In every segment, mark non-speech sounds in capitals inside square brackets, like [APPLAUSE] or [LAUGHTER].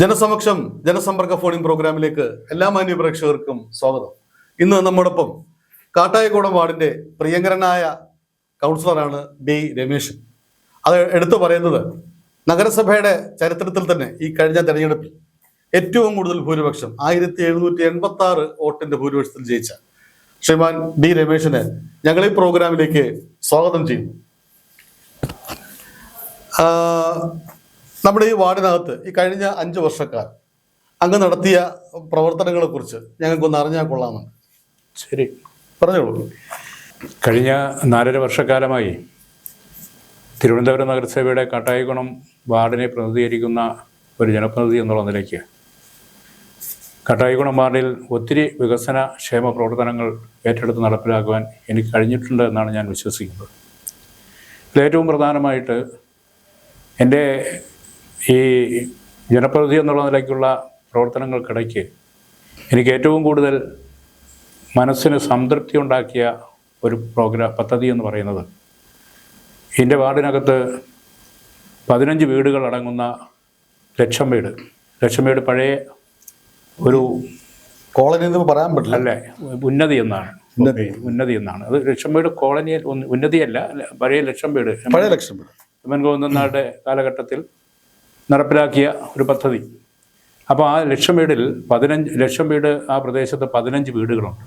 ജനസമക്ഷം ജനസമ്പർക്ക phoning പ്രോഗ്രാമിലേക്ക് എല്ലാ മാന്യ പ്രേക്ഷകർക്കും സ്വാഗതം. ഇന്ന് നമ്മോടൊപ്പം കാട്ടായക്കോടം വാർഡിന്റെ പ്രിയങ്കരനായ കൗൺസിലറാണ് ബി. രമേശ് അത് എടുത്തു പറയുന്നത് നഗരസഭയുടെ ചരിത്രത്തിൽ തന്നെ ഈ കഴിഞ്ഞ തെരഞ്ഞെടുപ്പിൽ ഏറ്റവും കൂടുതൽ ഭൂരിപക്ഷം ആയിരത്തി എഴുന്നൂറ്റി എൺപത്തി ആറ് വോട്ടിന്റെ ഭൂരിപക്ഷത്തിൽ ജയിച്ച ശ്രീമാൻ ബി. രമേശിന് ഞങ്ങൾ ഈ പ്രോഗ്രാമിലേക്ക് സ്വാഗതം ചെയ്യുന്നു. നമ്മുടെ ഈ വാർഡിനകത്ത് ഈ കഴിഞ്ഞ അഞ്ച് വർഷക്കാർ അങ്ങ് നടത്തിയ പ്രവർത്തനങ്ങളെ കുറിച്ച് ഞങ്ങൾക്കൊന്ന് അറിഞ്ഞാൽ കൊള്ളാമെന്ന്. ശരി. പറഞ്ഞോളൂ. കഴിഞ്ഞ നാലര വർഷക്കാലമായി തിരുവനന്തപുരം നഗരസഭയുടെ കട്ടായകുണം വാർഡിനെ പ്രതിനിധീകരിക്കുന്ന ഒരു ജനപ്രതിനിധി എന്നുള്ള നിലയ്ക്ക് കാട്ടായിക്കുളം വാർഡിൽ ഒത്തിരി വികസന ക്ഷേമ പ്രവർത്തനങ്ങൾ ഏറ്റെടുത്ത് നടപ്പിലാക്കുവാൻ എനിക്ക് കഴിഞ്ഞിട്ടുണ്ട് എന്നാണ് ഞാൻ വിശ്വസിക്കുന്നത്. ഇതിലേറ്റവും പ്രധാനമായിട്ട് എന്റെ ഈ ജനപ്രതിനിധി എന്നുള്ള നിലയ്ക്കുള്ള പ്രവർത്തനങ്ങൾക്കിടയ്ക്ക് എനിക്ക് ഏറ്റവും കൂടുതൽ മനസ്സിന് സംതൃപ്തി ഉണ്ടാക്കിയ ഒരു പ്രോഗ്രാം പദ്ധതി എന്ന് പറയുന്നത് എന്റെ വാർഡിനകത്ത് പതിനഞ്ച് വീടുകൾ അടങ്ങുന്ന ലക്ഷം വീട്. ലക്ഷം വീട് പഴയ ഒരു കോളനി എന്ന് പറയാൻ പറ്റില്ല. അല്ലേ? ഉന്നതി എന്നാണ്. ഉന്നതി. എന്നാണ്. അത് ലക്ഷം വീട് കോളനിയിൽ ഉന്നതിയല്ല പഴയ ലക്ഷം വീട്. പഴയ ലക്ഷം വീട്. എം ഗോവിന്ദനാളുടെ കാലഘട്ടത്തിൽ നടപ്പിലാക്കിയ ഒരു പദ്ധതി. അപ്പോൾ ആ ലക്ഷം വീടിൽ പതിനഞ്ച് ലക്ഷം വീട് ആ പ്രദേശത്ത് പതിനഞ്ച് വീടുകളുണ്ട്.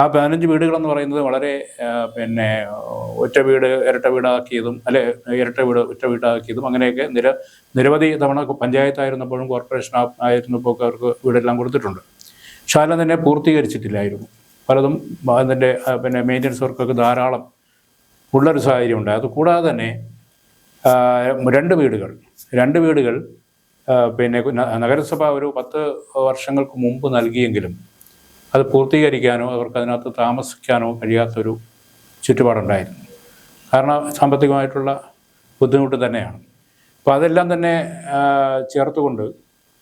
ആ പതിനഞ്ച് വീടുകളെന്ന് പറയുന്നത് വളരെ പിന്നെ ഒറ്റ വീട് ഇരട്ട വീടാക്കിയതും അല്ലെ ഇരട്ട വീട് ഒറ്റ വീടാക്കിയതും അങ്ങനെയൊക്കെ നിര നിരവധി തവണ പഞ്ചായത്തായിരുന്നപ്പോഴും കോർപ്പറേഷൻ ആയിരുന്നപ്പോൾ ഒക്കെ അവർക്ക് വീടെല്ലാം കൊടുത്തിട്ടുണ്ട്. പക്ഷെ അതെല്ലാം തന്നെ പൂർത്തീകരിച്ചിട്ടില്ലായിരുന്നു. പലതും അതിന്റെ പിന്നെ മെയിന്റനൻസ് വർക്കൊക്കെ ധാരാളം ഉള്ളൊരു സാഹചര്യം ഉണ്ട് അത് കൂടാതെ തന്നെ രണ്ട് വീടുകൾ. രണ്ട് വീടുകൾ പിന്നെ നഗരസഭ ഒരു പത്ത് വർഷങ്ങൾക്ക് മുമ്പ് നൽകിയെങ്കിലും അത് പൂർത്തീകരിക്കാനോ അവർക്ക് അതിനകത്ത് താമസിക്കാനോ കഴിയാത്തൊരു ചുറ്റുപാടുണ്ടായിരുന്നു. കാരണം സാമ്പത്തികമായിട്ടുള്ള ബുദ്ധിമുട്ട് തന്നെയാണ്. അപ്പോൾ അതെല്ലാം തന്നെ ചേർത്തുകൊണ്ട്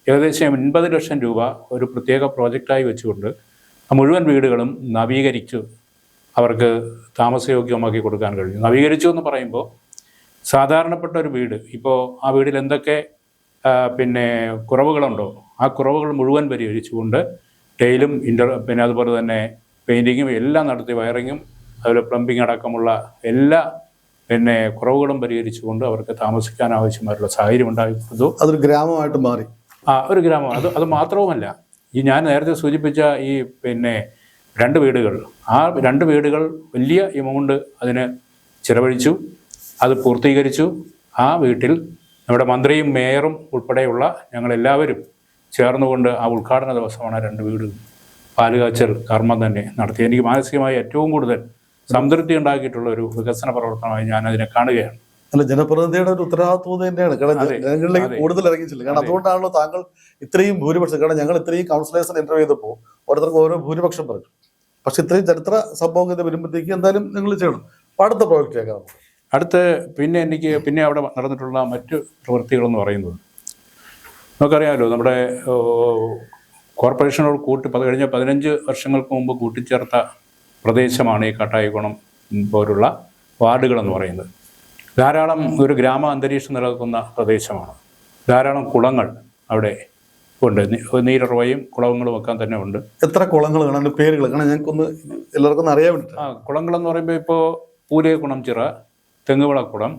ഏകദേശം എൺപത് ലക്ഷം രൂപ ഒരു പ്രത്യേക പ്രോജക്റ്റായി വെച്ചുകൊണ്ട് മുഴുവൻ വീടുകളും നവീകരിച്ച് അവർക്ക് താമസയോഗ്യമാക്കി കൊടുക്കാൻ കഴിഞ്ഞു നവീകരിച്ചു എന്ന് പറയുമ്പോൾ സാധാരണപ്പെട്ട ഒരു വീട്. ഇപ്പോൾ ആ വീടിൽ എന്തൊക്കെ പിന്നെ കുറവുകളുണ്ടോ? ആ കുറവുകൾ മുഴുവൻ പരിഹരിച്ചുകൊണ്ട് ടൈലും ഇന്റർ പിന്നെ അതുപോലെ തന്നെ പെയിന്റിങ്ങും എല്ലാം നടത്തി വയറിങ്ങും അതുപോലെ പ്ലംബിംഗ് അടക്കമുള്ള എല്ലാ പിന്നെ കുറവുകളും പരിഹരിച്ചുകൊണ്ട് അവർക്ക് താമസിക്കാൻ ആവശ്യമായിട്ടുള്ള സാഹചര്യം ഉണ്ടായിരുന്നു കൊടുത്തു അതൊരു ഗ്രാമമായിട്ട് മാറി. ആ ഒരു ഗ്രാമം. അത് അത് മാത്രവുമല്ല ഈ ഞാൻ നേരത്തെ സൂചിപ്പിച്ച ഈ പിന്നെ രണ്ട് വീടുകൾ. ആ രണ്ട് വീടുകൾ വലിയ എമൗണ്ട് അതിന് ചിലവഴിച്ചു. അത് പൂർത്തീകരിച്ചു. ആ വീട്ടിൽ നമ്മുടെ മന്ത്രിയും മേയറും ഉൾപ്പെടെയുള്ള ഞങ്ങളെല്ലാവരും ചേർന്നുകൊണ്ട് ആ ഉദ്ഘാടന ദിവസമാണ് രണ്ട് വീട് പാലുകാച്ചൽ കർമ്മം തന്നെ നടത്തി എനിക്ക് മാനസികമായി ഏറ്റവും കൂടുതൽ സംതൃപ്തി ഉണ്ടാക്കിയിട്ടുള്ള ഒരു വികസന പ്രവർത്തനമായി ഞാൻ അതിനെ കാണുകയാണ്. അല്ല ജനപ്രതിനിധിയുടെ ഒരു ഉത്തരവാദിത്വം തന്നെയാണ്. കാരണം ജനങ്ങളിലേക്ക്. കൂടുതൽ ഇറങ്ങിച്ചില്ല കാരണം അതുകൊണ്ടാണല്ലോ താങ്കൾ ഇത്രയും ഭൂരിപക്ഷം. കാരണം ഞങ്ങൾ ഇത്രയും കൗൺസിലേഴ്സിനെ ഇന്റർവ്യൂ ചെയ്തപ്പോൾ ഓരോരുത്തർക്കും ഓരോ ഭൂരിപക്ഷം പറഞ്ഞു. പക്ഷെ ഇത്രയും ചരിത്ര സംഭവം ഇത് വരുമ്പോഴത്തേക്ക് എന്തായാലും നിങ്ങൾ ചെയ്യണം. അടുത്ത പ്രോജക്റ്റ് ആക്കാം അടുത്ത് പിന്നെ എനിക്ക് പിന്നെ അവിടെ നടന്നിട്ടുള്ള മറ്റ് പ്രവൃത്തികളെന്ന് പറയുന്നത്. നമുക്കറിയാമല്ലോ നമ്മുടെ കോർപ്പറേഷനോട് കൂട്ടി പത് കഴിഞ്ഞ പതിനഞ്ച് വർഷങ്ങൾക്ക് മുമ്പ് കൂട്ടിച്ചേർത്ത പ്രദേശമാണ് ഈ കാട്ടായിക്കോണം പോലുള്ള വാർഡുകളെന്ന് പറയുന്നത്. ധാരാളം ഒരു ഗ്രാമ അന്തരീക്ഷം നിലനിൽക്കുന്ന പ്രദേശമാണ്. ധാരാളം കുളങ്ങൾ അവിടെ ഉണ്ട്. നീരുറവയും കുളങ്ങളും ഒക്കെ തന്നെ ഉണ്ട്. എത്ര കുളങ്ങൾ കാണാൻ പേരുകൾ കാണാൻ ഞങ്ങൾക്കൊന്ന് എല്ലാവർക്കും അറിയാൻ പറ്റും ആ കുളങ്ങളെന്ന് പറയുമ്പോൾ ഇപ്പോൾ പൂരേ കുണം ചിറ തെങ്ങുവിളക്കുളം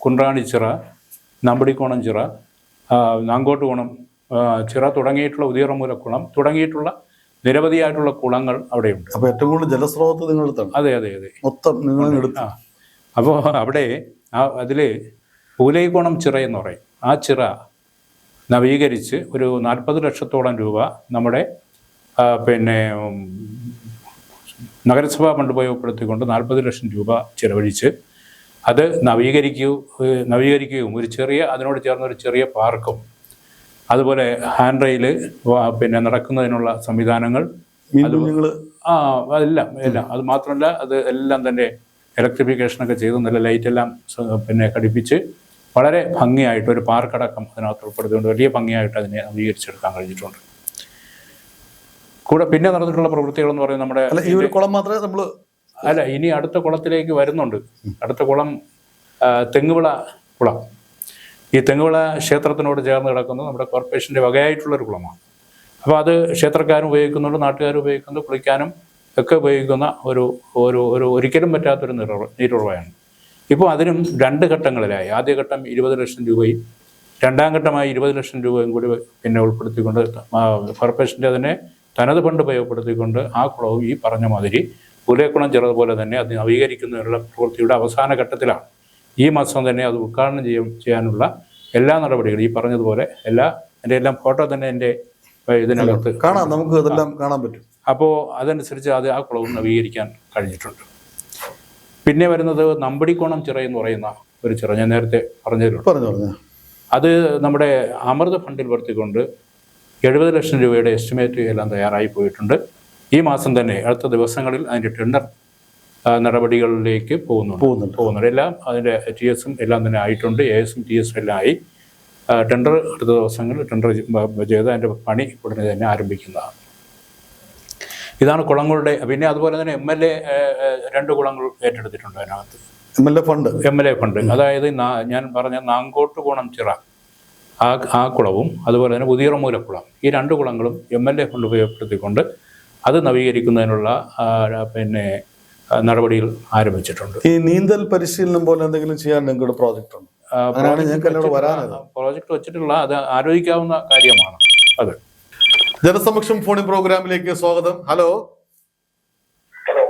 കുണ്ട്രാണിച്ചിറ നമ്പടിക്കോണം ചിറ നാങ്കോട്ടുകോണം ചിറ തുടങ്ങിയിട്ടുള്ള ഉദീറമൂലക്കുളം തുടങ്ങിയിട്ടുള്ള നിരവധിയായിട്ടുള്ള കുളങ്ങൾ അവിടെയുണ്ട്. അപ്പോൾ ഏറ്റവും കൂടുതൽ ജലസ്രോതസ് നിങ്ങൾ അതെ അതെ അതെ. മൊത്തം നിങ്ങൾ എടുത്തു. അപ്പോൾ അവിടെ ആ അതിൽ പൂലൈകോണം ചിറ എന്ന് പറയും. ആ ചിറ നവീകരിച്ച് ഒരു നാൽപ്പത് ലക്ഷത്തോളം രൂപ നമ്മുടെ പിന്നെ നഗരസഭാ നഗരസഭ ഫണ്ട് ഉപയോഗപ്പെടുത്തിക്കൊണ്ട് നാൽപ്പത് ലക്ഷം രൂപ ചിലവഴിച്ച് അത് നവീകരിക്കൂ നവീകരിക്കുകയും ഒരു ചെറിയ അതിനോട് ചേർന്ന ഒരു ചെറിയ പാർക്കും. അതുപോലെ ഹാൻഡ് റെയിൽ പിന്നെ നടക്കുന്നതിനുള്ള സംവിധാനങ്ങൾ. ആ എല്ലാം എല്ലാം. അത് മാത്രമല്ല അത് എല്ലാം തന്നെ ഇലക്ട്രിഫിക്കേഷനൊക്കെ ചെയ്ത് നല്ല ലൈറ്റ് എല്ലാം പിന്നെ ഘടിപ്പിച്ച് വളരെ ഭംഗിയായിട്ട് ഒരു പാർക്കടക്കം അതിനകത്ത് ഉൾപ്പെടുത്തിക്കൊണ്ട് വലിയ ഭംഗിയായിട്ട് അതിനെ നവീകരിച്ചെടുക്കാൻ കഴിഞ്ഞിട്ടുണ്ട്. കൂടെ പിന്നെ നടന്നിട്ടുള്ള പ്രവൃത്തികൾ എന്ന് പറയുന്നത് നമ്മുടെ ഈ ഒരു കുളം മാത്രമേ നമ്മൾ അല്ല ഇനി അടുത്ത കുളത്തിലേക്ക് വരുന്നുണ്ട്. അടുത്ത കുളം തെങ്ങുവിള കുളം. ഈ തെങ്ങുവിള ക്ഷേത്രത്തിനോട് ചേർന്ന് കിടക്കുന്നത് നമ്മുടെ കോർപ്പറേഷന്റെ വകയായിട്ടുള്ളൊരു കുളമാണ്. അപ്പോൾ അത് ക്ഷേത്രക്കാരും ഉപയോഗിക്കുന്നുണ്ട് നാട്ടുകാരും ഉപയോഗിക്കുന്നുണ്ട് കുളിക്കാനും ഒക്കെ ഉപയോഗിക്കുന്ന ഒരു ഒരു ഒരു ഒരിക്കലും പറ്റാത്തൊരു നിറ നീരുറവയാണ്. ഇപ്പോൾ അതിനും രണ്ട് ഘട്ടങ്ങളിലായി. ആദ്യഘട്ടം ഇരുപത് ലക്ഷം രൂപയും രണ്ടാം ഘട്ടമായി ഇരുപത് ലക്ഷം രൂപയും കൂടി പിന്നെ ഉൾപ്പെടുത്തിക്കൊണ്ട് കോർപ്പറേഷന്റെ തന്നെ തനത് ഫണ്ട് ഉപയോഗപ്പെടുത്തിക്കൊണ്ട് ആ കുളവും ഈ പറഞ്ഞ മാതിരി പുലയക്കുളം ചെറുതുപോലെ തന്നെ അത് നവീകരിക്കുന്നതിനുള്ള പ്രവൃത്തിയുടെ അവസാന ഘട്ടത്തിലാണ്. ഈ മാസം തന്നെ അത് ഉദ്ഘാടനം ചെയ്യും ചെയ്യാനുള്ള എല്ലാ നടപടികളും. ഈ പറഞ്ഞതുപോലെ എല്ലാ എന്റെ എല്ലാം ഫോട്ടോ തന്നെ എന്റെ ഇതിനകത്ത് കാണാം നമുക്ക് അതെല്ലാം കാണാൻ പറ്റും. അപ്പോൾ അതനുസരിച്ച് അത് ആ കുളവും നവീകരിക്കാൻ കഴിഞ്ഞിട്ടുണ്ട്. പിന്നെ വരുന്നത് നമ്പടിക്കോണം ചിറ എന്ന് പറയുന്ന ഒരു ചിറ. ഞാൻ നേരത്തെ പറഞ്ഞതിലുണ്ട് പറഞ്ഞു പറഞ്ഞു. അത് നമ്മുടെ അമൃത ഫണ്ടിൽ വരുത്തിക്കൊണ്ട് എഴുപത് ലക്ഷം രൂപയുടെ എസ്റ്റിമേറ്റ് എല്ലാം തയ്യാറായി പോയിട്ടുണ്ട്. ഈ മാസം തന്നെ അടുത്ത ദിവസങ്ങളിൽ അതിന്റെ ടെണ്ടർ നടപടികളിലേക്ക് പോകുന്നുണ്ട്. പോകുന്നുണ്ട്. പോകുന്നുണ്ട്. എല്ലാം അതിന്റെ ടി എസും എല്ലാം തന്നെ ആയിട്ടുണ്ട്. എ എസും ടി എസും എല്ലാം ആയി. ടെണ്ടർ ടെൻഡർ അടുത്ത ദിവസങ്ങളിൽ ടെൻഡർ ചെയ്ത് അതിന്റെ പണി ഉടനെ തന്നെ ആരംഭിക്കുന്നതാണ്. ഇതാണ് കുളങ്ങളുടെ പിന്നെ അതുപോലെ തന്നെ എം എൽ എ രണ്ട് കുളങ്ങൾ ഏറ്റെടുത്തിട്ടുണ്ട് അതിനകത്ത്. M L A fund M L A fund അതായത് ഞാൻ പറഞ്ഞ നാങ്കോട്ട് കുളം ചിറ. ആ ആ കുളവും അതുപോലെ തന്നെ പുതിയറമൂലക്കുളം ഈ രണ്ട് കുളങ്ങളും എം എൽ എ ഫണ്ട് ഉപയോഗപ്പെടുത്തിക്കൊണ്ട് അത് നവീകരിക്കുന്നതിനുള്ള പിന്നെ നടപടികൾ ആരംഭിച്ചിട്ടുണ്ട്. ഈ നീന്തൽ പരിശീലനം പോലെ എന്തെങ്കിലും ചെയ്യാൻ നിങ്ങളുടെ പ്രോജക്റ്റ് ഉണ്ട്? പ്രോജക്റ്റ് വെച്ചിട്ടുള്ള അത് ആലോചിക്കാവുന്ന കാര്യമാണ് അത്. ജനസമക്ഷം ഫോണിൻ പ്രോഗ്രാമിലേക്ക് സ്വാഗതം. ഹലോ. ഹലോ.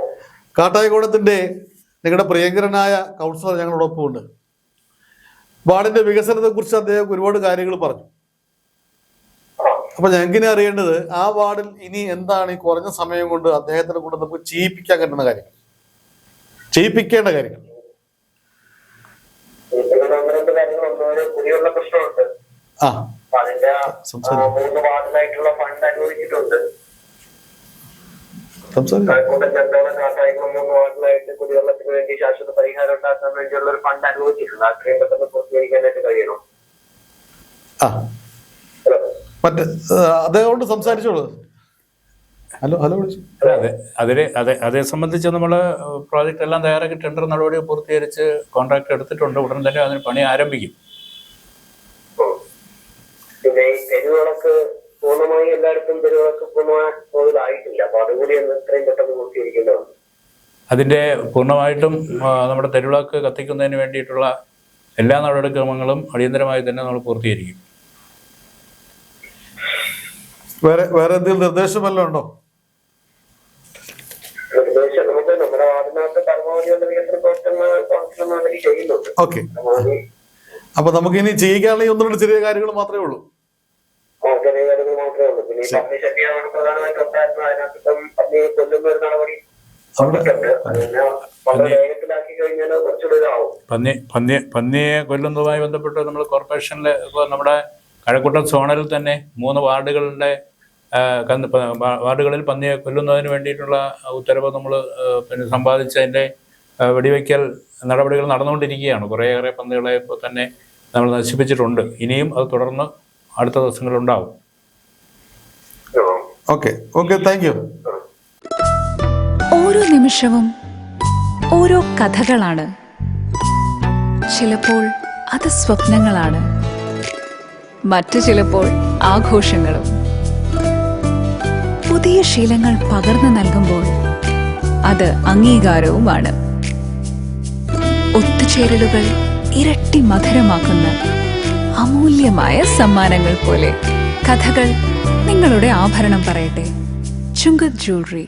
കാട്ടായിക്കോടത്തിന്റെ നിങ്ങളുടെ പ്രിയങ്കരനായ കൗൺസിലർ ഞങ്ങളോടൊപ്പം ഉണ്ട് വാർഡിന്റെ വികസനത്തെ കുറിച്ച് അദ്ദേഹം ഒരുപാട് കാര്യങ്ങൾ പറഞ്ഞു. അപ്പൊ ഞങ്ങൾക്ക് ഇനി അറിയേണ്ടത് ആ വാർഡിൽ ഇനി എന്താണ് ഈ കുറഞ്ഞ സമയം കൊണ്ട് അദ്ദേഹത്തിനെ കൊണ്ട് നമുക്ക് ചെയ്യിപ്പിക്കാൻ കിട്ടുന്ന കാര്യങ്ങൾ ചെയ്യിപ്പിക്കേണ്ട കാര്യങ്ങൾ ആ. അതിന്റെ. മൂന്ന് ഫണ്ട് അനുവദിച്ചിട്ടുണ്ട്. സംസാരിക്കാം. കഴക്കൂട്ടം ചെന്തോളം കാട്ടായിക്കുളം മൂന്ന് വാർഡിലായിട്ട് കുടിവെള്ളത്തിന് വേണ്ടി ശാശ്വത പരിഹാരം ഉണ്ടാക്കാൻ വേണ്ടിയുള്ള ഒരു ഫണ്ട് അനുവദിച്ചിട്ടുണ്ട്. അത്രയും പെട്ടെന്ന് പൂർത്തീകരിക്കാനായിട്ട് കഴിയണം. മറ്റേ അദ്ദേഹത്തോട് സംസാരിച്ചോളൂ. ഹലോ ഹലോ അതെ അതിലെ അതെ അതേ സംബന്ധിച്ച് നമ്മൾ പ്രോജക്റ്റ് എല്ലാം തയ്യാറാക്കി ടെൻഡർ നടപടി പൂർത്തീകരിച്ച് കോൺട്രാക്ട് എടുത്തിട്ടുണ്ട്. ഉടൻ തന്നെ അതിന് പണി ആരംഭിക്കും. പിന്നെ തെരുവിളക്ക് പൂർണമായി എല്ലായിടത്തും തെരുവിളക്ക് പൂർണമായിട്ടില്ല അപ്പൊ അതുകൂടി എത്രയും പെട്ടെന്ന് പൂർത്തീകരിക്കേണ്ടതാണ് അതിന്റെ പൂർണമായിട്ടും നമ്മുടെ തെരുവിളക്ക് കത്തിക്കുന്നതിന് വേണ്ടിയിട്ടുള്ള എല്ലാ നടപടിക്രമങ്ങളും അടിയന്തരമായി തന്നെ നമ്മൾ പൂർത്തീകരിക്കും. വേറെ വേറെ എന്തെങ്കിലും നിർദ്ദേശം വല്ലതും ഉണ്ടോ? ഓക്കെ. അപ്പൊ നമുക്ക് ഇനി ചെയ്യിക്കാനുള്ള ഒന്ന് രണ്ട് ചെറിയ കാര്യങ്ങൾ മാത്രമേ ഉള്ളൂ. ആ, ചെറിയ കാര്യങ്ങൾ മാത്രമേ ഉള്ളൂ. പിന്നെ പന്നി പന്നിയെ കൊല്ലുന്നതുമായി ബന്ധപ്പെട്ട് നമ്മൾ കോർപ്പറേഷനിലെ നമ്മുടെ കഴക്കൂട്ടം സോണറിൽ തന്നെ മൂന്ന് വാർഡുകളുടെ കന്ന് വാർഡുകളിൽ പന്നിയെ കൊല്ലുന്നതിന് വേണ്ടിയിട്ടുള്ള ഉത്തരവ് നമ്മൾ പിന്നെ സമ്പാദിച്ചതിന്റെ വെടിവെക്കൽ വെടിവയ്ക്കൽ നടപടികൾ നടന്നുകൊണ്ടിരിക്കുകയാണ്. കുറേയേറെ പന്നികളെ ഇപ്പോൾ തന്നെ നമ്മൾ നശിപ്പിച്ചിട്ടുണ്ട്. ഇനിയും അത് തുടർന്ന് അടുത്ത ദിവസങ്ങളിലുണ്ടാവും. ഓക്കെ. Okay thank you. ഓരോ നിമിഷവും ഓരോ കഥകളാണ്. ചിലപ്പോൾ അത് സ്വപ്നങ്ങളാണ്. മറ്റു ചിലപ്പോൾ ആഘോഷങ്ങളും. പുതിയ ശീലങ്ങൾ പകർന്നു നൽകുമ്പോൾ അത് അംഗീകാരവുമാണ്. ഒത്തുചേരലുകൾ ഇരട്ടി മധുരമാക്കുന്ന അമൂല്യമായ സമ്മാനങ്ങൾ പോലെ കഥകൾ നിങ്ങളുടെ ആഭരണം പറയട്ടെ. Chungath jewellery.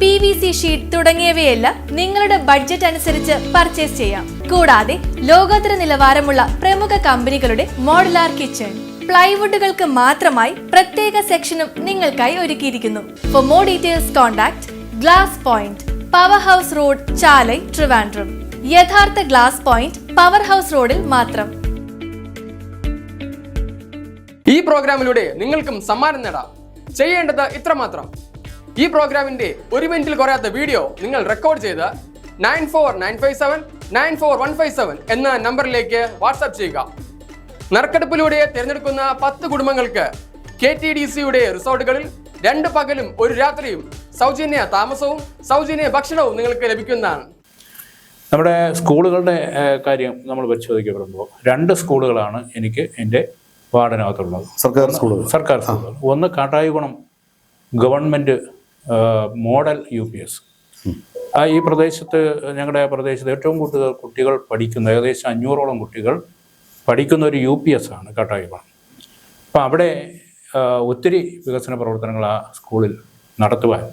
P V C sheet തുടങ്ങിയവയെല്ലാം നിങ്ങളുടെ ബഡ്ജറ്റ് അനുസരിച്ച് പർച്ചേസ് ചെയ്യാം. കൂടാതെ ലോകോത്തര നിലവാരമുള്ള പ്രമുഖ കമ്പനികളുടെ മോഡലാർ കിച്ചൺ പ്ലൈവുഡുകൾക്ക് മാത്രമായി പ്രത്യേക സെക്ഷനും നിങ്ങൾക്കായി ഒരുക്കിയിരിക്കുന്നു. For more details contact Glass Point Power House Road Chalai Trivandrum യഥാർത്ഥ ഗ്ലാസ് പോയിന്റ് പവർ ഹൗസ് റോഡിൽ മാത്രം. ഈ പ്രോഗ്രാമിലൂടെ നിങ്ങൾക്കും സമ്മാനം നേടാം. ചെയ്യേണ്ടത് ഇത്രമാത്രം. ഈ പ്രോഗ്രാമിന്റെ ഒരു മിനിറ്റിൽ കുറയാത്ത വീഡിയോ നിങ്ങൾ റെക്കോർഡ് ചെയ്ത് nine four nine five seven nine four one five seven എന്ന നമ്പറിലേക്ക് വാട്സാപ്പ് ചെയ്യുക. നറുക്കെടുപ്പിലൂടെ തിരഞ്ഞെടുക്കുന്ന പത്ത് കുടുംബങ്ങൾക്ക് കെ ടി ഡി സിയുടെ റിസോർട്ടുകളിൽ രണ്ട് പകലും ഒരു രാത്രിയും സൗജന്യ താമസവും സൗജന്യ ഭക്ഷണവും നിങ്ങൾക്ക് ലഭിക്കുന്നതാണ്. നമ്മുടെ സ്കൂളുകളുടെ കാര്യം നമ്മൾ പരിശോധിക്കപ്പെടുമ്പോൾ രണ്ട് സ്കൂളുകളാണ് എനിക്ക് എന്റെ വാർഡിനകത്തുള്ളത്. സർക്കാർ സ്കൂളുകൾ. സർക്കാർ സ്കൂളുകൾ. ഒന്ന് Kattayikonam government model U P S. ആ ഈ പ്രദേശത്ത് ഞങ്ങളുടെ പ്രദേശത്ത് ഏറ്റവും കൂടുതൽ കുട്ടികൾ പഠിക്കുന്ന ഏകദേശം അഞ്ഞൂറോളം കുട്ടികൾ പഠിക്കുന്ന ഒരു യു പി എസ് ആണ് കാട്ടായിക്കുളം അപ്പം അവിടെ ഒത്തിരി വികസന പ്രവർത്തനങ്ങൾ ആ സ്കൂളിൽ നടത്തുവാൻ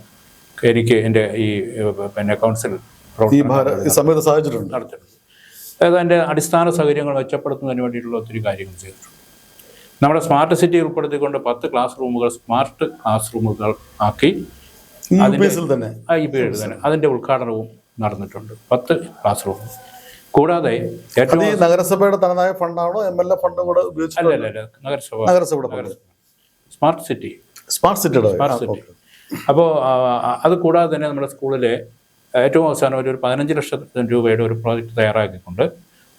എനിക്ക് എന്റെ ഈ പിന്നെ കൗൺസിൽ പ്രവർത്തനം സമയത്ത് നടത്തിയിട്ടുണ്ട്. അതായത് അതിന്റെ അടിസ്ഥാന സൗകര്യങ്ങൾ മെച്ചപ്പെടുത്തുന്നതിന് വേണ്ടിയിട്ടുള്ള ഒത്തിരി കാര്യങ്ങൾ ചെയ്തിട്ടുണ്ട്. നമ്മുടെ സ്മാർട്ട് സിറ്റി ഉൾപ്പെടുത്തിക്കൊണ്ട് പത്ത് ക്ലാസ് റൂമുകൾ സ്മാർട്ട് ക്ലാസ് റൂമുകൾ ആക്കി പി തന്നെ. പീരീഡ് തന്നെ. അതിന്റെ ഉദ്ഘാടനവും നടന്നിട്ടുണ്ട്. പത്ത് ക്ലാസ് റൂം കൂടാതെ ഏറ്റവും നഗരസഭയുടെ തനതായ ഫണ്ടാണോ? എം എൽ എ ഫണ്ടും കൂടെ അല്ല നഗരസഭ. നഗരസഭയുടെ സ്മാർട്ട് സിറ്റി സ്മാർട്ട് സിറ്റിയുടെ സ്മാർട്ട് സിറ്റി അപ്പോൾ അത് കൂടാതെ തന്നെ നമ്മുടെ സ്കൂളിലെ ഏറ്റവും അവസാനം ഒരു പതിനഞ്ച് ലക്ഷം രൂപയുടെ ഒരു പ്രോജക്റ്റ് തയ്യാറാക്കിക്കൊണ്ട്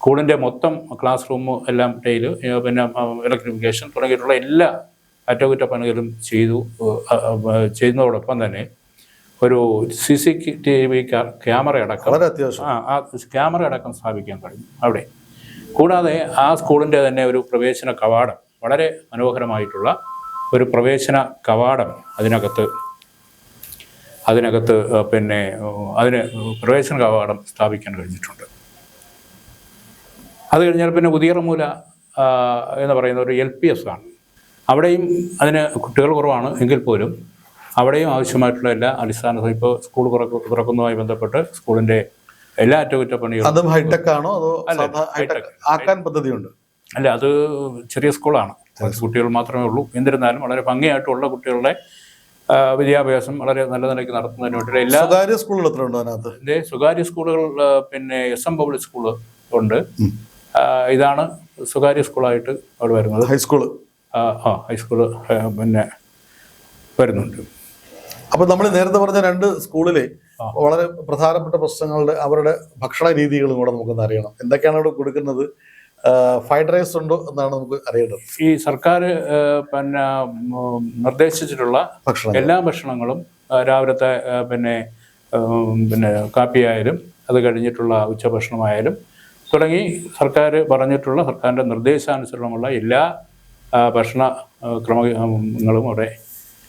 സ്കൂളിന്റെ മൊത്തം ക്ലാസ് റൂം എല്ലാം ടൈൽ പിന്നെ ഇലക്ട്രിഫിക്കേഷൻ തുടങ്ങിയിട്ടുള്ള എല്ലാ അറ്റകുറ്റപ്പണികളും ചെയ്തു ചെയ്യുന്നതോടൊപ്പം തന്നെ ഒരു C C T V camera അടക്കം ആ ക്യാമറ അടക്കം സ്ഥാപിക്കാൻ കഴിഞ്ഞു അവിടെ. കൂടാതെ ആ സ്കൂളിന്റെ തന്നെ ഒരു പ്രവേശന കവാടം വളരെ മനോഹരമായിട്ടുള്ള ഒരു പ്രവേശന കവാടം അതിനകത്ത് അതിനകത്ത് പിന്നെ അതിന് പ്രവേശന കവാടം സ്ഥാപിക്കാൻ കഴിഞ്ഞിട്ടുണ്ട്. അത് കഴിഞ്ഞാൽ പിന്നെ ഉദിയറമൂല എന്ന് പറയുന്ന ഒരു എൽ പി എസ് ആണ്. അവിടെയും അതിന് കുട്ടികൾ കുറവാണ്. എങ്കിൽ പോലും അവിടെയും ആവശ്യമായിട്ടുള്ള എല്ലാ അടിസ്ഥാന ഇപ്പോൾ സ്കൂൾ തുറക്കു തുറക്കുന്നതുമായി ബന്ധപ്പെട്ട് സ്കൂളിന്റെ എല്ലാ അറ്റകുറ്റപ്പണികളും അതും ഹൈടെക് ആണോ അതോ ആക്കാൻ പദ്ധതിയുണ്ട്? അല്ല അത് ചെറിയ സ്കൂളാണ്. കുട്ടികൾ മാത്രമേ ഉള്ളൂ. എന്നിരുന്നാലും വളരെ ഭംഗിയായിട്ടുള്ള കുട്ടികളുടെ വിദ്യാഭ്യാസം വളരെ നല്ല നിലയ്ക്ക് നടത്തുന്നതിന് വേണ്ടിയിട്ട് എല്ലാ സ്വകാര്യ സ്കൂളുകൾ എത്ര ഉണ്ട് അതിനകത്ത് സ്വകാര്യ സ്കൂളുകൾ പിന്നെ എസ് എം പബ്ലിക് സ്കൂൾ ഉണ്ട്. ഇതാണ് സ്വകാര്യ സ്കൂളായിട്ട് അവിടെ വരുന്നത്. ഹൈസ്കൂൾ. ആ ഹൈസ്കൂൾ പിന്നെ വരുന്നുണ്ട്. അപ്പൊ നമ്മൾ നേരത്തെ പറഞ്ഞ രണ്ട് സ്കൂളിലെ വളരെ പ്രധാനപ്പെട്ട പ്രശ്നങ്ങളുടെ അവരുടെ ഭക്ഷണ രീതികളും കൂടെ നമുക്കൊന്ന് അറിയണം എന്തൊക്കെയാണ് അവിടെ കൊടുക്കുന്നത് ഫ്രൈഡ് റൈസ് ഉണ്ടോ എന്നാണ് നമുക്ക് അറിയേണ്ടത് ഈ സർക്കാർ പിന്നെ നിർദ്ദേശിച്ചിട്ടുള്ള ഭക്ഷണം എല്ലാ ഭക്ഷണങ്ങളും രാവിലത്തെ പിന്നെ പിന്നെ കാപ്പിയായാലും അത് കഴിഞ്ഞിട്ടുള്ള ഉച്ചഭക്ഷണമായാലും തുടങ്ങി സർക്കാർ പറഞ്ഞിട്ടുള്ള സർക്കാരിന്റെ നിർദ്ദേശാനുസരണമുള്ള എല്ലാ ഭക്ഷണ ക്രമങ്ങളും അവിടെ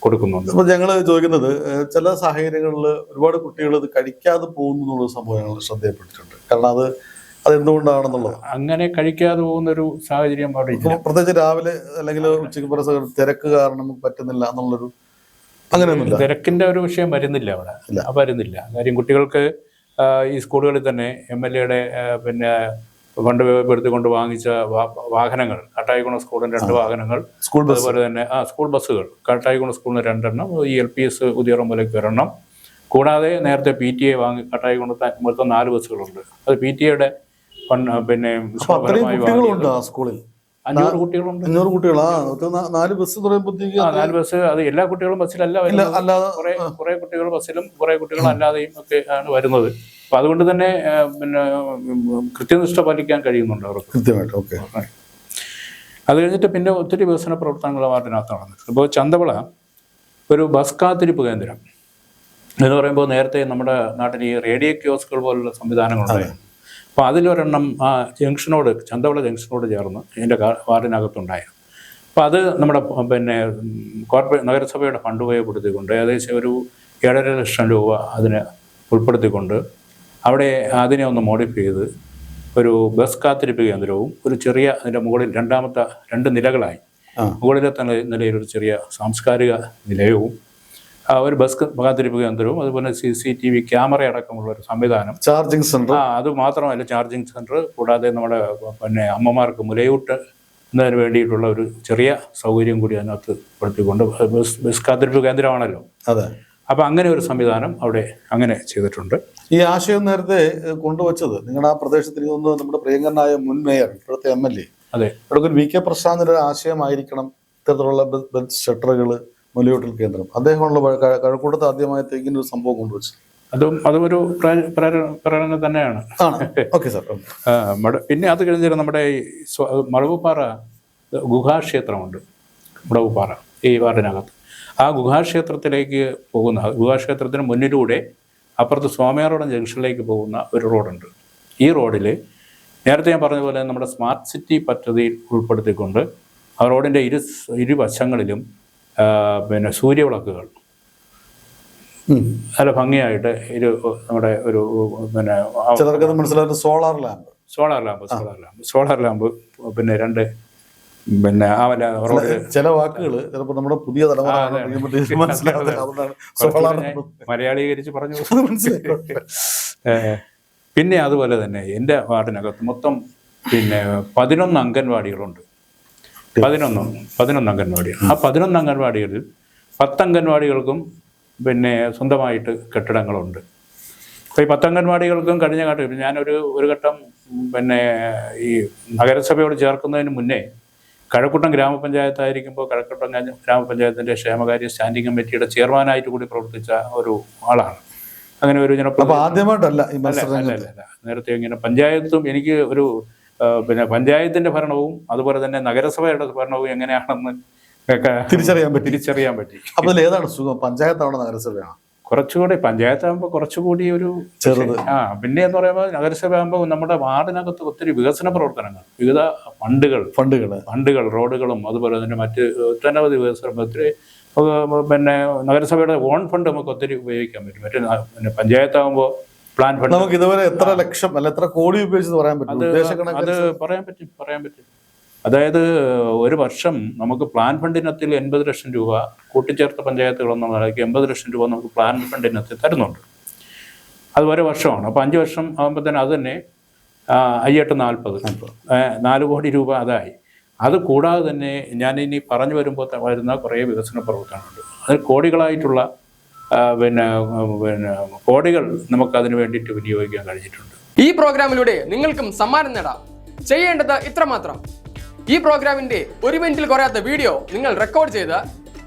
കൊടുക്കുന്നുണ്ട്. അപ്പൊ ഞങ്ങൾ ചോദിക്കുന്നത് ചില സാഹചര്യങ്ങളിൽ ഒരുപാട് കുട്ടികൾ ഇത് കഴിക്കാതെ പോകുന്നു എന്നുള്ള സംഭവം ഞങ്ങൾ ശ്രദ്ധയപ്പെട്ടിട്ടുണ്ട് കാരണം അത് അതെന്തുകൊണ്ടാണെന്നുള്ളത്? അങ്ങനെ കഴിക്കാതെ പോകുന്നൊരു സാഹചര്യം അവിടെ പ്രത്യേകിച്ച് രാവിലെ അല്ലെങ്കിൽ ഉച്ചയ്ക്ക് പുറത്ത് തിരക്ക് കാരണം പറ്റുന്നില്ല എന്നുള്ളൊരു അങ്ങനെയൊന്നുമില്ല. തിരക്കിന്റെ ഒരു വിഷയം വരുന്നില്ല അവിടെ. വരുന്നില്ല. കാര്യം കുട്ടികൾക്ക് ഈ സ്കൂളുകളിൽ തന്നെ എം എൽ എയുടെ പിന്നെ ഫണ്ട് ഉപയോഗപ്പെടുത്തിക്കൊണ്ട് വാങ്ങിച്ച വാഹനങ്ങൾ കട്ടായിക്കുണ സ്കൂളിന് രണ്ട് വാഹനങ്ങൾ സ്കൂൾ അതുപോലെ തന്നെ ആ സ്കൂൾ ബസ്സുകൾ കട്ടായിക്കുണ സ്കൂളിന് രണ്ടെണ്ണം ഈ എൽ പി എസ് ഉദിയറമ്പലേക്ക് ഒരെണ്ണം. കൂടാതെ നേരത്തെ പി ടി എ വാങ്ങി കട്ടായിക്കുണ മൊത്തം നാല് ബസ്സുകളുണ്ട്. അത് പി ടി എയുടെ പിന്നെ സ്കൂളിൽ? അഞ്ഞൂറ് കുട്ടികളുണ്ട്. അഞ്ഞൂറ് കുട്ടികളാ? നാല് ബസ് നാല് ബസ് അത് എല്ലാ കുട്ടികളും ബസ്സിലല്ല കുറെ കുട്ടികൾ ബസ്സിലും കുറെ കുട്ടികൾ അല്ലാതെയും ഒക്കെ ആണ് വരുന്നത്. അപ്പൊ അതുകൊണ്ട് തന്നെ പിന്നെ കൃത്യനിഷ്ഠ പാലിക്കാൻ കഴിയുന്നുണ്ട് അവർക്ക്. കൃത്യമായിട്ട് ഓക്കെ. അത് കഴിഞ്ഞിട്ട് പിന്നെ ഒത്തിരി വികസന പ്രവർത്തനങ്ങൾ അതിനകത്ത് നടന്നിട്ടുണ്ട്. ഇപ്പോൾ ചന്തവള ഒരു ബസ് കാത്തിരിപ്പ് കേന്ദ്രം എന്ന് പറയുമ്പോൾ നേരത്തെ നമ്മുടെ നാട്ടിൽ ഈ റേഡിയോ ക്യോസ്കുകൾ പോലുള്ള സംവിധാനങ്ങളുണ്ടായിരുന്നു അപ്പോൾ അതിലൊരെണ്ണം ആ ജംഗ്ഷനോട് ചന്തവള ജംഗ്ഷനോട് ചേർന്ന് ഇതിന്റെ വാർഡിനകത്തുണ്ടായിരുന്നു അപ്പോൾ അത് നമ്മുടെ പിന്നെ കോർപ്പറേറ്റ് നഗരസഭയുടെ ഫണ്ട് ഉപയോഗപ്പെടുത്തിക്കൊണ്ട് ഏകദേശം ഒരു ഏഴര ലക്ഷം രൂപ അതിന് ഉൾപ്പെടുത്തിക്കൊണ്ട് അവിടെ അതിനെ ഒന്ന് മോഡിഫൈ ചെയ്ത് ഒരു ബസ് കാത്തിരിപ്പ് കേന്ദ്രവും ഒരു ചെറിയ അതിന്റെ മുകളിൽ രണ്ടാമത്തെ രണ്ട് നിലകളായി. മുകളിലെ തന്നെ നിലയിലൊരു നിലയിൽ ഒരു ചെറിയ സാംസ്കാരിക നിലയവും ആ, ഒരു ബസ് കാത്തിരിപ്പ് കേന്ദ്രവും അതുപോലെ C C T V camera അടക്കമുള്ള ഒരു സംവിധാനം. ചാർജിങ് സെന്റർ ആ അത് മാത്രമല്ല ചാർജിങ് സെന്റർ കൂടാതെ നമ്മുടെ പിന്നെ അമ്മമാർക്ക് മുലയൂട്ട് എന്നതിന് വേണ്ടിയിട്ടുള്ള ഒരു ചെറിയ സൗകര്യം കൂടി അതിനകത്ത് പെടുത്തിക്കൊണ്ട് ബസ് ബസ് കാത്തിരിപ്പ് കേന്ദ്രമാണല്ലോ. അതെ. അപ്പോൾ അങ്ങനെ ഒരു സംവിധാനം അവിടെ അങ്ങനെ ചെയ്തിട്ടുണ്ട്. ഈ ആശയം നേരത്തെ കൊണ്ടുവച്ചത് നിങ്ങളുടെ ആ പ്രദേശത്തിൽ നിന്ന് നമ്മുടെ പ്രിയങ്കരനായ മുൻ മേയർ ഇപ്പോഴത്തെ എം എൽ എ. അതെ. ഇവിടെ വി കെ പ്രശാന്തിന്റെ ഒരു ആശയമായിരിക്കണം ഇത്തരത്തിലുള്ള ബസ് ഷട്ടറുകൾ മുലയൂട്ടൽ കേന്ദ്രം. അദ്ദേഹമുള്ള കഴക്കൂട്ടത്ത് ആദ്യമായിട്ട് ഇങ്ങനെ ഒരു സംഭവം കൊണ്ടുവച്ചു അതും അതും ഒരു പ്രേരണ തന്നെയാണ്. Okay sir. പിന്നെ അത് കഴിഞ്ഞാൽ നമ്മുടെ മടവുപ്പാറ ഗുഹാക്ഷേത്രമുണ്ട് മുളവുപാറ ഈ വാർഡിനകത്ത്. ആ ഗുഹാക്ഷേത്രത്തിലേക്ക് പോകുന്ന ഗുഹാക്ഷേത്രത്തിന് മുന്നിലൂടെ അപ്പുറത്ത് സ്വാമിയാറോടം ജംഗ്ഷനിലേക്ക് പോകുന്ന ഒരു റോഡുണ്ട്. ഈ റോഡിൽ നേരത്തെ ഞാൻ പറഞ്ഞ പോലെ നമ്മുടെ സ്മാർട്ട് സിറ്റി പദ്ധതിയിൽ ഉൾപ്പെടുത്തിക്കൊണ്ട് ആ റോഡിന്റെ ഇരു ഇരുവശങ്ങളിലും പിന്നെ സൂര്യവിളക്കുകൾ. നല്ല ഭംഗിയായിട്ട് ഇരു നമ്മുടെ ഒരു പിന്നെ ചിലർക്ക് solar lamp. Solar lamp solar lamp. Solar lamp പിന്നെ രണ്ട് പിന്നെ റോഡ് ചില വാക്കുകൾ ചിലപ്പോൾ നമ്മുടെ പുതിയ തലമുറ മലയാളീകരിച്ച് പറഞ്ഞു. [LAUGHS] പിന്നെ അതുപോലെ തന്നെ എന്റെ വാർഡിനകത്ത് മൊത്തം പിന്നെ പതിനൊന്ന് അംഗൻവാടികളുണ്ട്. പതിനൊന്ന് പതിനൊന്ന് അംഗൻവാടികൾ ആ പതിനൊന്ന് അംഗൻവാടികളിൽ പത്ത് അംഗൻവാടികൾക്കും പിന്നെ സ്വന്തമായിട്ട് കെട്ടിടങ്ങളുണ്ട്. അപ്പോൾ ഈ പത്ത് അംഗൻവാടികൾക്കും കഴിഞ്ഞ ഘട്ടം ഞാനൊരു ഒരു ഘട്ടം പിന്നെ ഈ നഗരസഭയോട് ചേർക്കുന്നതിന് മുന്നേ കഴക്കൂട്ടം ഗ്രാമപഞ്ചായത്തായിരിക്കുമ്പോൾ കഴക്കൂട്ടം ഗ്രാമപഞ്ചായത്തിന്റെ ഗ്രാമപഞ്ചായത്തിന്റെ ക്ഷേമകാര്യ സ്റ്റാൻഡിംഗ് കമ്മിറ്റിയുടെ ചെയർമാനായിട്ട് കൂടി പ്രവർത്തിച്ച ഒരു ആളാണ്. അങ്ങനെ ഒരു ജനപ്രതി ആദ്യമായിട്ടല്ല. നേരത്തെ ഇങ്ങനെ പഞ്ചായത്തും എനിക്ക് ഒരു പിന്നെ പഞ്ചായത്തിന്റെ ഭരണവും അതുപോലെ തന്നെ നഗരസഭയുടെ ഭരണവും എങ്ങനെയാണെന്ന് തിരിച്ചറിയാൻ പറ്റി. തിരിച്ചറിയാൻ പറ്റി. അപ്പോൾ ഏതാണ് സുഖം? പഞ്ചായത്താണോ നഗരസഭയാണോ? കുറച്ചുകൂടി പഞ്ചായത്താകുമ്പോൾ കുറച്ചുകൂടി ഒരു ചെറുത്. ആ പിന്നെ എന്ന് പറയുമ്പോൾ നഗരസഭ ആകുമ്പോൾ നമ്മുടെ വാർഡിനകത്ത് ഒത്തിരി വികസന പ്രവർത്തനങ്ങൾ. വിവിധ ഫണ്ടുകൾ. ഫണ്ടുകൾ ഫണ്ടുകൾ റോഡുകളും അതുപോലെ തന്നെ മറ്റ് ഒട്ടനവധി വികസനം ഒത്തിരി പിന്നെ നഗരസഭയുടെ ഓൺ ഫണ്ട് നമുക്ക് ഒത്തിരി ഉപയോഗിക്കാൻ പറ്റും. മറ്റേ പഞ്ചായത്താകുമ്പോൾ പ്ലാൻ ഫണ്ട്. നമുക്ക് ഇതുവരെ എത്ര ലക്ഷം അല്ല എത്ര കോടി ഉപയോഗിച്ച് പറയാൻ പറ്റും? അത് പറയാൻ പറ്റും പറയാൻ പറ്റും. അതായത് ഒരു വർഷം നമുക്ക് പ്ലാൻ ഫണ്ടിനത്തിൽ എൺപത് ലക്ഷം രൂപ കൂട്ടിച്ചേർത്ത പഞ്ചായത്തുകളെന്ന നിലയ്ക്ക് എൺപത് ലക്ഷം രൂപ നമുക്ക് പ്ലാൻ ഫണ്ടിനത്തിൽ തരുന്നുണ്ട്. അത് ഒരു വർഷമാണ്. അപ്പോൾ അഞ്ച് വർഷം ആകുമ്പോൾ തന്നെ അത് തന്നെ അയ്യെട്ട് നാൽപ്പത് നാല് കോടി രൂപ അതായി. അത് കൂടാതെ തന്നെ ഞാൻ ഇനി പറഞ്ഞു വരുമ്പോൾ വരുന്ന കുറേ വികസന പ്രവർത്തനങ്ങളുണ്ട്. അത് കോടികളായിട്ടുള്ള പിന്നെ പിന്നെ കോടികൾ നമുക്ക് അതിന് വേണ്ടിയിട്ട് വിനിയോഗിക്കാൻ കഴിഞ്ഞിട്ടുണ്ട്. ഈ പ്രോഗ്രാമിലൂടെ നിങ്ങൾക്കും സമ്മാനം നേടാം. ചെയ്യേണ്ടത് ഇത്രമാത്രം. ഈ പ്രോഗ്രാമിന്റെ ഒരു മിനിറ്റിൽ കുറയാത്ത വീഡിയോ നിങ്ങൾ റെക്കോർഡ് ചെയ്ത്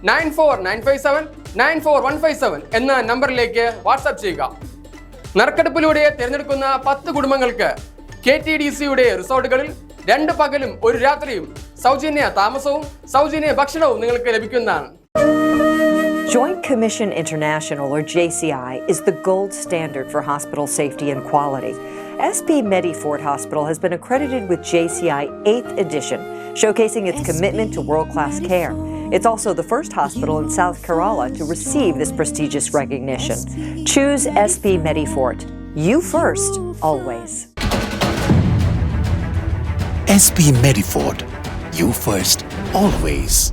nine four nine five seven nine four one five seven എന്ന നമ്പറിലേക്ക് വാട്സാപ്പ് ചെയ്യുക. നറുക്കെടുപ്പിലൂടെ തിരഞ്ഞെടുക്കുന്ന പത്ത് കുടുംബങ്ങൾക്ക് കെ ടി ഡി സിയുടെ റിസോർട്ടുകളിൽ രണ്ട് പകലും ഒരു രാത്രിയും സൗജന്യ താമസവും സൗജന്യ ഭക്ഷണവും നിങ്ങൾക്ക് ലഭിക്കുന്നതാണ്. Joint Commission International, or JCI, is the gold standard for hospital safety and quality. SP Medifort Hospital has been accredited with JCI 8th edition, showcasing its commitment to world class care. It's also the first hospital in South Kerala to receive this prestigious recognition. Choose SP Medifort. You first, always. SP Medifort. You first, always.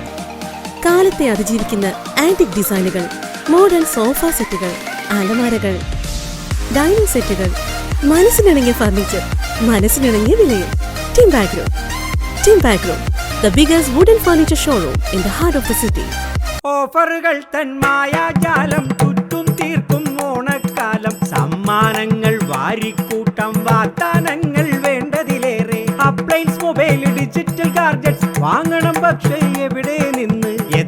കാലത്തെ അതിജീവിക്കുന്ന antique ഡിസൈനുകൾ modern sofa സെറ്റുകൾ അലമാരകൾ dining സെറ്റുകൾ മനസ്സിനിണങ്ങിയ furniture മനസ്സിനിണങ്ങിയ വിലയിൽ team Bagro team Bagro the biggest wooden furniture showroom in the heart of the city ഓഫറുകൾ തൻ മായാജാലം ചുറ്റും തീർക്കും ഓണക്കാലം. സമ്മാനങ്ങൾ വാരിക്കൂട്ടം വാഗ്ദാനങ്ങൾ വേണ്ടതിലേറെ. അപ്ലൈൻസ് മൊബൈൽ ഡിജിറ്റൽ ഗാർജറ്റ്സ് വാങ്ങണം പക്ഷേ എവിടെ നിന്ന്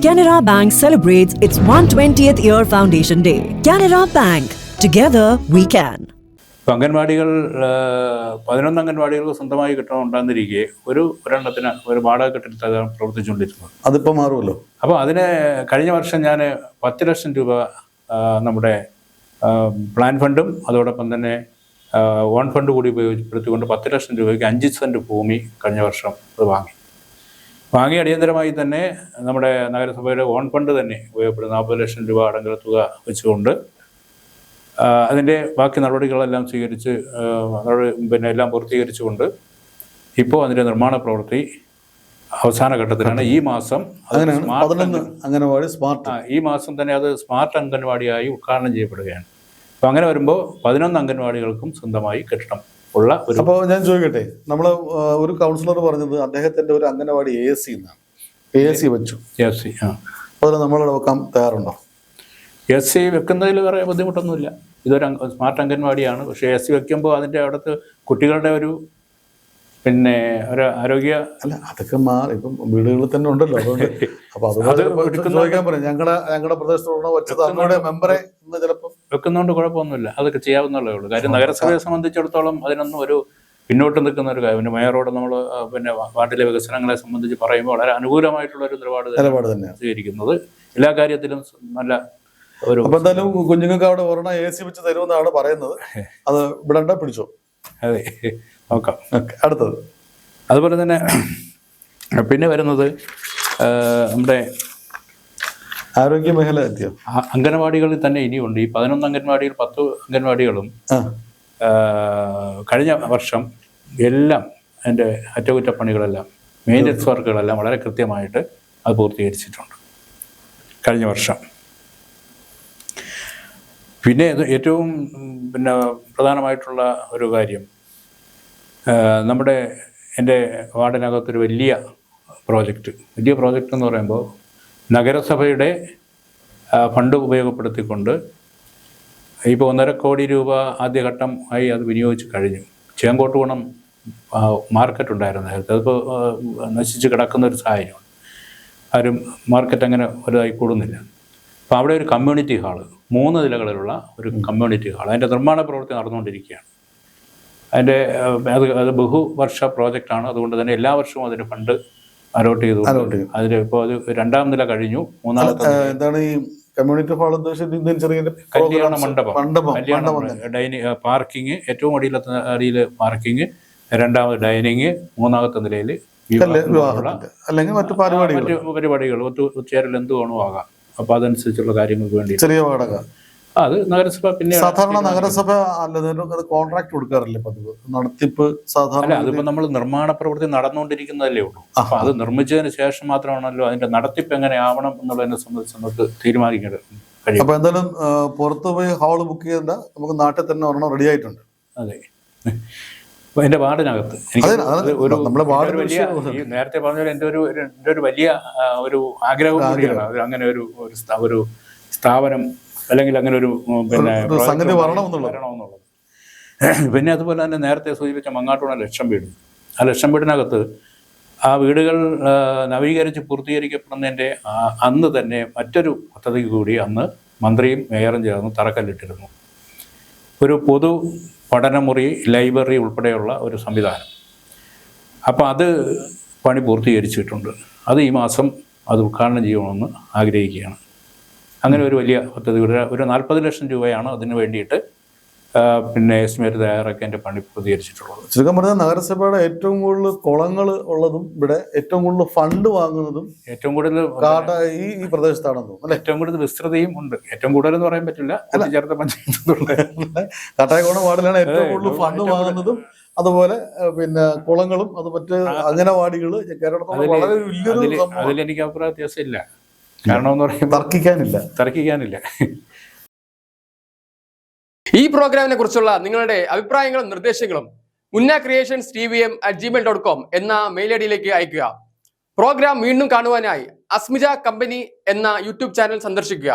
Canara Bank celebrates its 120th year foundation day. Canara Bank, together we can. അംഗൻവാടികൾ പതിനൊന്ന് അംഗൻവാടികൾ സ്വന്തമായി കെട്ടിടം ഉണ്ടാകുന്നിരിക്കെ ഒരു ഒരെണ്ണത്തിന് ഒരു വാടക കെട്ടിടത്താണ് പ്രവർത്തിച്ചുകൊണ്ടിരുന്നത് അതിപ്പോൾ മാറുമല്ലോ അപ്പോൾ അതിന് കഴിഞ്ഞ വർഷം ഞാൻ പത്ത് ലക്ഷം രൂപ നമ്മുടെ പ്ലാൻ ഫണ്ടും അതോടൊപ്പം തന്നെ ഓൺ ഫണ്ട് കൂടി ഉപയോഗപ്പെടുത്തിക്കൊണ്ട് പത്ത് ലക്ഷം രൂപയ്ക്ക് അഞ്ച് സെന്റ് ഭൂമി കഴിഞ്ഞ വർഷം അത് വാങ്ങി വാങ്ങി അടിയന്തരമായി തന്നെ നമ്മുടെ നഗരസഭയുടെ ഓൺ ഫണ്ട് തന്നെ ഉപയോഗപ്പെടുന്ന നാൽപ്പത് ലക്ഷം രൂപ അടങ്കൽ തുക വെച്ചുകൊണ്ട് അതിന്റെ ബാക്കി നടപടികളെല്ലാം സ്വീകരിച്ച് പിന്നെ എല്ലാം പൂർത്തീകരിച്ചുകൊണ്ട് ഇപ്പോൾ അതിന്റെ നിർമ്മാണ പ്രവൃത്തി അവസാന ഘട്ടത്തിലാണ്. ഈ മാസം അംഗനവാടി സ്മാർട്ട്. ഈ മാസം തന്നെ അത് സ്മാർട്ട് അംഗൻവാടിയായി ഉദ്ഘാടനം ചെയ്യപ്പെടുകയാണ്. അപ്പം അങ്ങനെ വരുമ്പോൾ പതിനൊന്ന് അംഗൻവാടികൾക്കും സ്വന്തമായി കെട്ടിടം ഉള്ള ഒരു അപ്പോൾ ഞാൻ ചോദിക്കട്ടെ നമ്മൾ ഒരു കൗൺസിലർ പറഞ്ഞത് അദ്ദേഹത്തിന്റെ ഒരു അംഗനവാടി എ എസ് സി എന്നാണ് എ എസ് സി വെച്ചു. എസ് സി ആ. അതിൽ നമ്മളിവിടെ വെക്കാൻ തയ്യാറുണ്ടോ? എസ് സി വെക്കുന്നതിൽ വേറെ ബുദ്ധിമുട്ടൊന്നുമില്ല. ഇതൊരു സ്മാർട്ട് അംഗൻവാടിയാണ്. പക്ഷേ എസ് സി വെക്കുമ്പോൾ അതിന്റെ അവിടുത്തെ കുട്ടികളുടെ ഒരു പിന്നെ ഒരു ആരോഗ്യ അല്ല അതൊക്കെ മാറി ഇപ്പം വീടുകളിൽ തന്നെ ഉണ്ടല്ലോ അതുകൊണ്ട് [LAUGHS] അപ്പൊ അത് ചോദിക്കാൻ പറയാം ഞങ്ങളുടെ ഞങ്ങളുടെ പ്രദേശത്തുള്ള ഒറ്റ മെമ്പറെ ഇന്ന് ചിലപ്പോൾ വെക്കുന്നതുകൊണ്ട് കുഴപ്പമൊന്നുമില്ല. അതൊക്കെ ചെയ്യാവുന്നതേ ഉള്ളൂ. കാര്യം നഗരസഭയെ സംബന്ധിച്ചിടത്തോളം അതിനൊന്നും ഒരു പിന്നോട്ട് നിൽക്കുന്ന ഒരു കാര്യം. പിന്നെ മേയറോട് നമ്മൾ പിന്നെ വാർഡിലെ വികസനങ്ങളെ സംബന്ധിച്ച് പറയുമ്പോൾ വളരെ അനുകൂലമായിട്ടുള്ള ഒരു നിലപാട് തന്നെ നിലപാട് തന്നെയാണ്. സ്വീകരിക്കുന്നത്. എല്ലാ കാര്യത്തിലും നല്ല ഒരു അപ്പൊ എന്തായാലും കുഞ്ഞുങ്ങൾക്ക് അവിടെ ഒരെണ്ണം എ സി വെച്ച് തരുമെന്നാണ് പറയുന്നത്. അത് വിടണ്ട പിടിച്ചോ. അതെ. നോക്കാം. അടുത്തത്. അതുപോലെ തന്നെ പിന്നെ വരുന്നത് നമ്മുടെ ആരോഗ്യ മേഖല എത്തിയോ അംഗനവാടികളിൽ തന്നെ ഇനിയുണ്ട്. ഈ പതിനൊന്ന് അംഗൻവാടികൾ പത്ത് അംഗൻവാടികളും കഴിഞ്ഞ വർഷം എല്ലാം എന്റെ അറ്റകുറ്റപ്പണികളെല്ലാം മെയിന്റനൻസ് വർക്കുകളെല്ലാം വളരെ കൃത്യമായിട്ട് അത് പൂർത്തീകരിച്ചിട്ടുണ്ട്. കഴിഞ്ഞ വർഷം. പിന്നെ ഏറ്റവും പിന്നെ പ്രധാനമായിട്ടുള്ള ഒരു കാര്യം നമ്മുടെ എന്റെ വാർഡിനകത്തൊരു വലിയ പ്രോജക്റ്റ് വലിയ പ്രോജക്റ്റ് എന്ന് പറയുമ്പോൾ നഗരസഭയുടെ ഫണ്ട് ഉപയോഗപ്പെടുത്തിക്കൊണ്ട് ഇപ്പോൾ ഒന്നര കോടി രൂപ ആദ്യഘട്ടം ആയി അത് വിനിയോഗിച്ച് കഴിഞ്ഞു. ചേങ്കോട്ടുകുണം ഗുണം മാർക്കറ്റ് ഉണ്ടായിരുന്ന നേരത്തെ. അതിപ്പോൾ നശിച്ച് കിടക്കുന്ന ഒരു സാഹചര്യമാണ് ആരും മാർക്കറ്റ് അങ്ങനെ ഒരുതായി കൂടുന്നില്ല. അപ്പോൾ അവിടെ ഒരു കമ്മ്യൂണിറ്റി ഹാൾ മൂന്ന് നിലകളിലുള്ള ഒരു കമ്മ്യൂണിറ്റി ഹാൾ അതിന്റെ നിർമ്മാണ പ്രവൃത്തി നടന്നുകൊണ്ടിരിക്കുകയാണ്. അതിന്റെ അത് അത് ബഹുവർഷ പ്രോജക്റ്റാണ് അതുകൊണ്ട് തന്നെ എല്ലാ വർഷവും അതിന് ഫണ്ട് അലോട്ട് ചെയ്തു അലോട്ട് ചെയ്തു. അതിൽ ഇപ്പോൾ അത് രണ്ടാം നില കഴിഞ്ഞു മൂന്നാമത്തെ എന്താണ് ഈ കമ്മ്യൂണിറ്റി ഹാൾ കല്യാണ മണ്ഡപം. മണ്ഡപം ഡൈനിങ് പാർക്കിംഗ് ഏറ്റവും അടിയിലത്തെ അടിയിൽ പാർക്കിംഗ് രണ്ടാമത് ഡൈനിങ് മൂന്നാമത്തെ നിലയിൽ അല്ലെങ്കിൽ മറ്റു പരിപാടികൾ. മറ്റു പരിപാടികൾ. ഒത്തു ചേരൽ എന്ത് വേണോ ആകാം അപ്പോൾ അതനുസരിച്ചുള്ള കാര്യങ്ങൾക്ക് വേണ്ടി ചെറിയ വാടക. അത് നഗരസഭ പിന്നെ സാധാരണ നഗരസഭ അല്ല കോൺട്രാക്ട് കൊടുക്കാറില്ലേ പതിവ്? നടത്തിപ്പ് സാധാരണ അതിപ്പോ നമ്മൾ നിർമ്മാണ പ്രവൃത്തി നടന്നുകൊണ്ടിരിക്കുന്നതല്ലേ ഉള്ളൂ. അപ്പൊ അത് നിർമ്മിച്ചതിന് ശേഷം മാത്രമാണല്ലോ അതിന്റെ നടത്തിപ്പ് എങ്ങനെ ആവണം എന്നുള്ളതിനെ സംബന്ധിച്ച് നമുക്ക് തീരുമാനിക്കേണ്ടത് അപ്പൊ എന്തായാലും പുറത്തുപോയി പുറത്ത് ഹാൾ ബുക്ക് ചെയ്യേണ്ട നമുക്ക് നാട്ടിൽ തന്നെ ഒരെണ്ണം റെഡി ആയിട്ടുണ്ട്. അതെ. എന്റെ വാർഡിനകത്ത് എനിക്ക് നേരത്തെ പറഞ്ഞ എന്റെ എന്റെ ഒരു എന്റെ എന്റെ ഒരു വലിയ ഒരു ആഗ്രഹം. കൂടിയാണ് അങ്ങനെ ഒരു ഒരു സ്ഥാപനം അല്ലെങ്കിൽ അങ്ങനെ ഒരു പിന്നെ സംഗതി. വരണമെന്നുള്ളത്. [CLEARS THROAT] പിന്നെ അതുപോലെ തന്നെ നേരത്തെ സൂചിപ്പിച്ച മങ്ങാട്ടുള്ള ലക്ഷം വീട്. ആ ലക്ഷം വീടിനകത്ത് ആ വീടുകൾ നവീകരിച്ച് പൂർത്തീകരിക്കപ്പെടുന്നതിന്റെ അന്ന് തന്നെ മറ്റൊരു പദ്ധതി കൂടി അന്ന് മന്ത്രിയും മേയറും ചേർന്ന് തറക്കല്ലിട്ടിരുന്നു. ഒരു പൊതു പഠനമുറി ലൈബ്രറി ഉൾപ്പെടെയുള്ള ഒരു സംവിധാനം. അപ്പോൾ അത് പണി പൂർത്തീകരിച്ചിട്ടുണ്ട്. അത് ഈ മാസം അത് ഉദ്ഘാടനം ചെയ്യണമെന്ന് ആഗ്രഹിക്കുകയാണ്. അങ്ങനെ ഒരു വലിയ പദ്ധതി ഒരു ഒരു നാൽപ്പത് ലക്ഷം രൂപയാണ് അതിന് വേണ്ടിയിട്ട് പിന്നെ എസ്റ്റിമേറ്റ് തയ്യാറാക്കി എന്റെ പണി പൂർത്തീകരിച്ചിട്ടുള്ളത് ചുരുക്കം പറഞ്ഞാൽ നഗരസഭയുടെ ഏറ്റവും കൂടുതൽ കുളങ്ങൾ ഉള്ളതും ഇവിടെ ഏറ്റവും കൂടുതൽ ഫണ്ട് വാങ്ങുന്നതും ഏറ്റവും കൂടുതൽ കാട്ട ഈ ഈ പ്രദേശത്താണെന്നും അല്ലെ? ഏറ്റവും കൂടുതൽ വിസ്തൃതയും ഉണ്ട്. ഏറ്റവും കൂടുതൽ എന്ന് പറയാൻ പറ്റില്ല അല്ല. ചേർത്ത പഞ്ചായത്തുള്ള കാട്ടായക്കോണം വാർഡിലാണ് ഏറ്റവും കൂടുതൽ ഫണ്ട് വാങ്ങുന്നതും അതുപോലെ പിന്നെ കുളങ്ങളും അത് മറ്റ് അങ്ങനെ കേരളത്തിലുള്ള കേരളത്തിൽ വളരെ വലിയൊരു. അതിലെനിക്ക് അഭിപ്രായ വ്യത്യാസമില്ല. കാരണം എന്ന് പറയുമ്പോൾ തർക്കിക്കാനില്ല. തർക്കിക്കാനില്ല. ഈ പ്രോഗ്രാമിനെ കുറിച്ചുള്ള നിങ്ങളുടെ അഭിപ്രായങ്ങളും നിർദ്ദേശങ്ങളും Munna creations T V M at Gmail dot com എന്ന മെയിൽ ഐ ഡിയിലേക്ക് അയക്കുക പ്രോഗ്രാം വീണ്ടും കാണുവാനായി അസ്മിജ കമ്പനി എന്ന യൂട്യൂബ് ചാനൽ സന്ദർശിക്കുക.